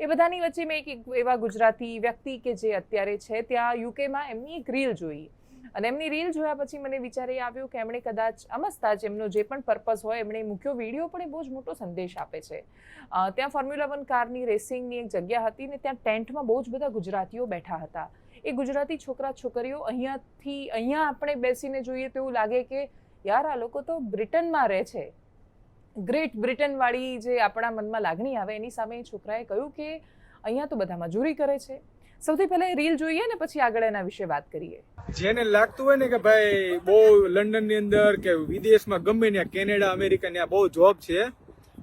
એ બધાની વચ્ચે મેં એક એવા ગુજરાતી વ્યક્તિ કે જે અત્યારે છે, ત્યાં યુકેમાં એમની એક રીલ જોઈ. અને એમની રીલ જોયા પછી મને વિચારે આવ્યો કે એમણે કદાચ અમસ્તા જ એમનો જે પણ પર્પઝ હોય, એમણે મૂક્યો વીડિયો પણ એ બહુ જ મોટો સંદેશ આપે છે. ત્યાં ફોર્મ્યુલા વન કારની રેસિંગની એક જગ્યા હતી ને ત્યાં ટેન્ટમાં બહુ જ બધા ગુજરાતીઓ બેઠા હતા. એ ગુજરાતી છોકરા છોકરીઓ અહીંયાથી, અહીંયા આપણે બેસીને જોઈએ તો એવું લાગે કે યાર આ લોકો તો બ્રિટનમાં રહે છે. ગ્રેટ બ્રિટનવાળી જે આપણા મનમાં લાગણી આવે, એની સામે છોકરાએ કહ્યું કે અહીંયા તો બધા મજૂરી કરે છે. સૌથી પહેલાં એ રીલ જોઈએ ને પછી આગળ એના વિશે વાત કરીએ. જેને લાગતું હોય ને કે ભાઈ બહુ લંડનની અંદર કે વિદેશમાં ગમે ત્યાં, કેનેડા, અમેરિકા ત્યાં બહુ જોબ છે,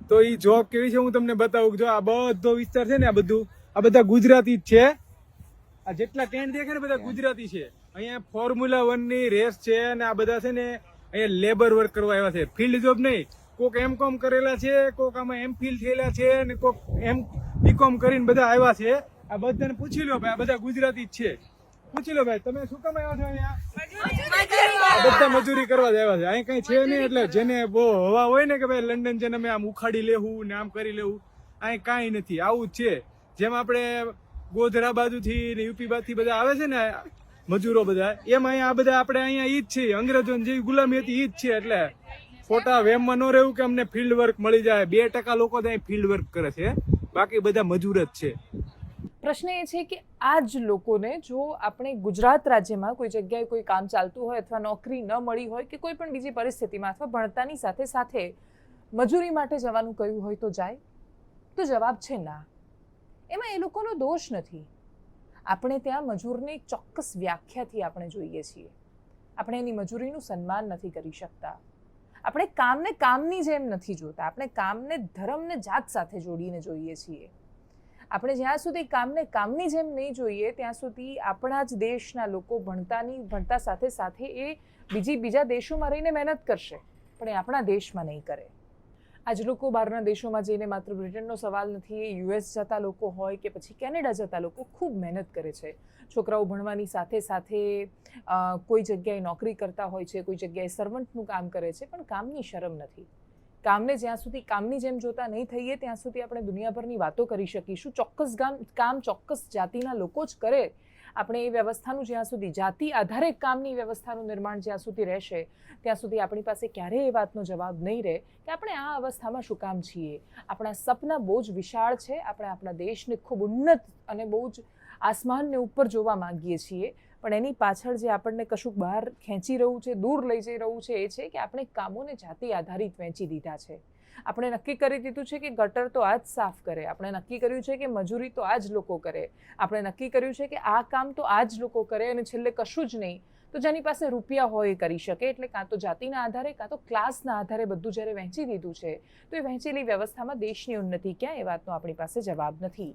તો એ જોબ કેવી છે હું તમને બતાવું જો આ બધો વિસ્તાર છે ને આ બધું, આ બધા ગુજરાતી જ છે. આ જેટલા ટેન્ટ દેખે ને બધા ગુજરાતી છે. અહીંયા ફોર્મ્યુલા વનની રેસ છે અને આ બધા છે ને અહીંયા લેબર વર્ક કરવા આવ્યા છે. ફિલ્ડ જોબ નહીં. કોક એમ કોમ કરેલા છે, કોક આમાં એમ ફિલ થયેલા છે અને કોક એમ બીકોમ કરીને બધા આવ્યા છે. આ બધાને પૂછી લો ભાઈ, આ બધા ગુજરાતી જ છે. પૂછી લો ભાઈ, તમે શું કામ આવ્યા છો અહીંયા? બધા મજૂરી કરવા જ આવ્યા છે. અહીં કઈ છે નહીં એટલે જેને બહુ હવા હોય ને કે ભાઈ લંડન જેને અમે આમ ઉખાડી લેવું ને આમ કરી લેવું, અહીં કાંઈ નથી. આવું જ છે. જેમ આપણે ગોધરા બાજુથી ને યુપી બાજુથી બધા આવે છે ને મજૂરો બધા, એમ અહીંયા આ બધા આપણે અહીંયા ઈ જ છે અંગ્રેજોની જેવી ગુલામી હતી ઈ જ છે એટલે. ખોટા વેમમાં ન રહેવું કે અમને ફિલ્ડ વર્ક મળી જાય. બે ટકા લોકો ત્યાં ફિલ્ડ વર્ક કરે છે. બાકી બધા મજૂર જ છે. પ્રશ્ન એ છે કે આ જ લોકોને જો આપણે ગુજરાત રાજ્યમાં કોઈ જગ્યાએ કોઈ કામ ચાલતું હોય અથવા નોકરી ન મળી હોય કે કોઈ પણ બીજી પરિસ્થિતિમાં અથવા ભણતાની સાથે સાથે મજૂરી માટે જવાનું કહ્યું હોય તો જાય? તો જવાબ છે ના. એમાં એ લોકોનો દોષ નથી. આપણે ત્યાં મજૂરને ચોક્કસ વ્યાખ્યાથી આપણે જોઈએ છીએ. આપણે એની મજૂરીનું સન્માન નથી કરી શકતા. આપણે કામને કામની જેમ નથી જોતા, આપણે કામને ધર્મને જાત સાથે જોડીને જોઈએ છીએ. આપણે જ્યાં સુધી કામને કામની જેમ નહીં જોઈએ, ત્યાં સુધી આપણા જ દેશના લોકો ભણતાની, ભણતા સાથે સાથે એ બીજી, બીજા દેશોમાં રહીને મહેનત કરશે, પણ એ આપણા દેશમાં નહીં કરે. આજ લોકો બહારના દેશોમાં જઈને માત્ર બ્રિટનનો સવાલ નથી એ યુએસ જતા લોકો હોય કે પછી કેનેડા જતા લોકો ખૂબ મહેનત કરે છે. છોકરાઓ ભણવાની સાથે સાથે કોઈ જગ્યાએ નોકરી કરતા હોય છે, કોઈ જગ્યાએ સર્વન્ટનું કામ કરે છે, પણ કામની શરમ નથી. કામને જ્યાં સુધી, કામની જેમ જોતા નહીં થઈએ, ત્યાં સુધી આપણે દુનિયાભરની વાતો કરી શકીશું. ચોક્કસ ગામ, કામ ચોક્કસ જાતિના લોકો જ કરે આપણે એ વ્યવસ્થાનું જ્યાં સુધી જાતિ આધારે કામની વ્યવસ્થાનું નિર્માણ જ્યાં સુધી રહેશે, ત્યાં સુધી આપણી પાસે ક્યારેય એ વાતનો જવાબ નહીં રહે કે આપણે આ અવસ્થામાં શું કામ છીએ. આપણા સપના બહુ જ વિશાળ છે, આપણે આપણા દેશને ખૂબ ઉન્નત અને બહુ જ આસમાનને ઉપર જોવા માંગીએ છીએ, પણ એની પાછળ જે આપણને કશુંક બહાર ખેંચી રહ્યું છે, દૂર લઈ જઈ રહ્યું છે, એ છે કે આપણે કામોને જાતિ આધારિત વહેંચી દીધા છે. આપણે નક્કી કરી દીધું છે કે ગટર તો આ જ સાફ કરે. આપણે નક્કી કર્યું છે કે મજૂરી તો આ જ લોકો કરે. આપણે નક્કી કર્યું છે કે આ કામ તો આ જ લોકો કરે અને છેલ્લે કશું જ નહીં. તો જેની પાસે રૂપિયા હોય એ કરી શકે. એટલે કાં તો જાતિના આધારે, કાં તો ક્લાસના આધારે બધું જ્યારે વહેંચી દીધું છે, તો એ વહેંચેલી વ્યવસ્થામાં દેશની ઉન્નતિ ક્યાં એ વાતનો આપણી પાસે જવાબ નથી.